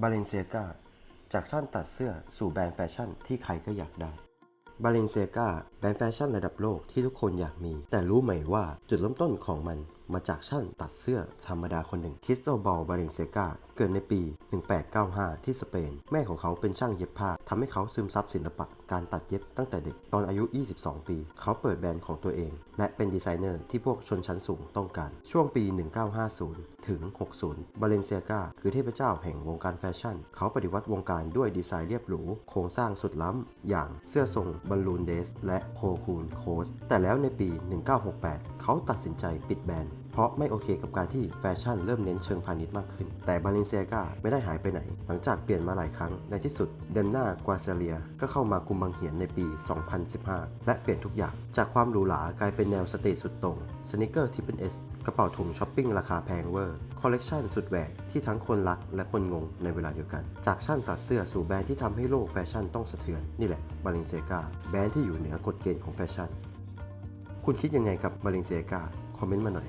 บาเลนเซียกาจากช่างตัดเสื้อสู่แบรนด์แฟชั่นที่ใครก็อยากได้บาเลนเซียกาแบรนด์แฟชั่นระดับโลกที่ทุกคนอยากมี แต่รู้ไหมว่าจุดเริ่มต้นของมัน มาจากช่างตัดเสื้อธรรมดาคนหนึ่งคริสโตบอลบาเลนเซกาเกิดในปี 1895 ที่สเปน แม่ของเขาเป็นช่างเย็บผ้าทำให้เขาซึมซับศิลปะการตัดเย็บตั้งแต่เด็ก ตอนอายุ 22 ปี เขาเปิดแบรนด์ของตัวเอง และเป็นดีไซเนอร์ที่พวกชนชั้นสูงต้องการ ช่วงปี 1950 ถึง 60 บาเลนเซียกาคือเทพเจ้าแห่งวงการแฟชั่น เขาปฏิวัติวงการด้วยดีไซน์เรียบหรู โครงสร้างสุดล้ำ อย่างเสื้อทรงบอลลูนเดส และโคคูนโคชแต่แล้วในปี 1968 เขาตัดสินใจปิดแบรนด์ เพราะไม่โอเคกับการที่แฟชั่นเริ่มเน้นเชิงพาณิชย์มากขึ้น แต่บาเลนเซียกาไม่ได้หายไปไหน หลังจากเปลี่ยนมาหลายครั้ง ในที่สุดเดมนากวาเซเลีย ก็เข้ามากุมบังเหียนในปี 2015 และเปลี่ยนทุกอย่าง จากความหรูหรากลายเป็นแนวสตรีทสุดตรงสนิเกอร์ทิปเปิลเอสกระเป๋าถุงช้อปปิ้งราคาแพงเวอร์ คอลเลกชันสุดแหวกที่ทั้งคนรักและคนงงในเวลาเดียวกัน จากช่างตัดเสื้อสู่แบรนด์ที่ทำให้โลกแฟชั่นต้องสะเทือน นี่แหละบาเลนเซียกาแบรนด์ที่อยู่เหนือกฎเกณฑ์ของแฟชั่น คุณคิดยังไงกับบาเลนเซียกาคอมเมนต์มาหน่อย